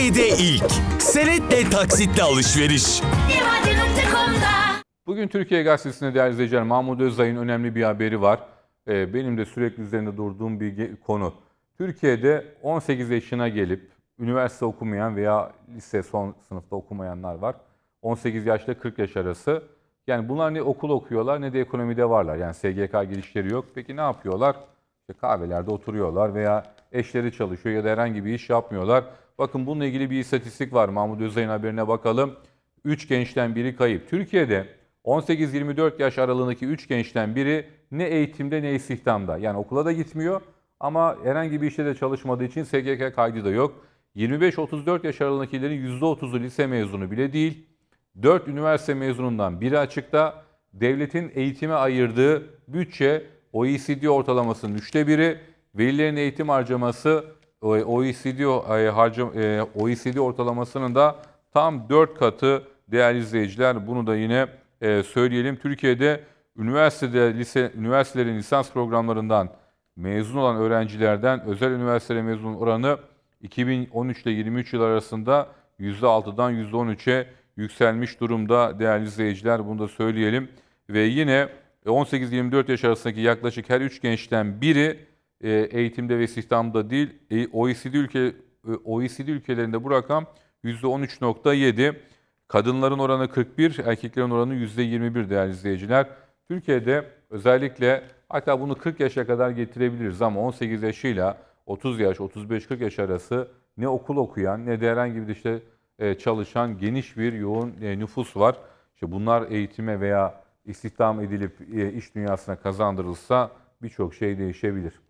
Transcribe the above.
Türkiye'de ilk. Senetle taksitle alışveriş. Bugün Türkiye Gazetesi'nde değerli izleyiciler Mahmut Özay'ın önemli bir haberi var. Ee, benim de sürekli üzerinde durduğum bir konu. Türkiye'de 18 yaşına gelip üniversite okumayan veya lise son sınıfta okumayanlar var. 18 yaşla 40 yaş arası. Yani bunlar ne okul okuyorlar ne de ekonomide varlar. Yani SGK girişleri yok. Peki ne yapıyorlar? İşte kahvelerde oturuyorlar veya eşleri çalışıyor ya da herhangi bir iş yapmıyorlar. Bakın bununla ilgili bir istatistik var. Mahmut Özay'ın haberine bakalım. 3 gençten biri kayıp. Türkiye'de 18-24 yaş aralığındaki 3 gençten biri ne eğitimde ne istihdamda. Yani okula da gitmiyor ama herhangi bir işte de çalışmadığı için SGK kaydı da yok. 25-34 yaş aralığındakilerin %30'u lise mezunu bile değil. 4 üniversite mezunundan biri açıkta. Devletin eğitime ayırdığı bütçe OECD ortalamasının üçte biri. Velilerin eğitim harcaması e, OECD, e, e, OECD ortalamasının da tam 4 katı değerli izleyiciler. Bunu da yine söyleyelim. Türkiye'de üniversitede lise üniversitelerin lisans programlarından mezun olan öğrencilerden özel üniversitede mezun oranı 2013 ile 23 yıl arasında %6'dan %13'e yükselmiş durumda değerli izleyiciler. Bunu da söyleyelim. Ve yine 18-24 yaş arasındaki yaklaşık her 3 gençten biri e, eğitimde ve istihdamda değil. E, OECD ülke e, OECD ülkelerinde bu rakam %13.7. Kadınların oranı 41, erkeklerin oranı %21 değerli izleyiciler. Türkiye'de özellikle hatta bunu 40 yaşa kadar getirebiliriz ama 18 yaşıyla 30 yaş, 35-40 yaş arası ne okul okuyan ne de herhangi bir işte e, çalışan geniş bir yoğun e, nüfus var. İşte bunlar eğitime veya istihdam edilip e, iş dünyasına kazandırılsa birçok şey değişebilir.